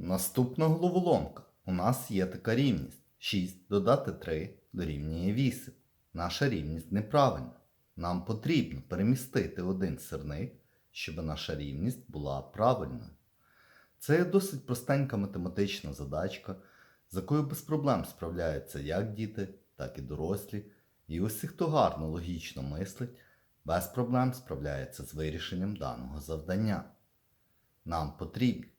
Наступна головоломка. У нас є така рівність. 6 додати 3 дорівнює 8. Наша рівність неправильна. Нам потрібно перемістити один сирник, щоб наша рівність була правильною. Це є досить простенька математична задачка, з якою без проблем справляються як діти, так і дорослі. І усі, хто гарно логічно мислить, без проблем справляється з вирішенням даного завдання. Нам потрібно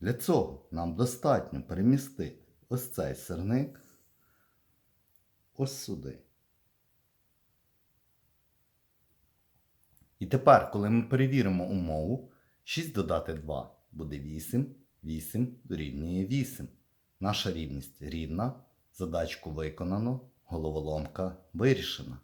Для цього нам достатньо перемістити ось цей сирник ось сюди. І тепер, коли ми перевіримо умову, 6 додати 2 буде 8, 8 дорівнює 8. Наша рівність рівна, задачку виконано, головоломка вирішена.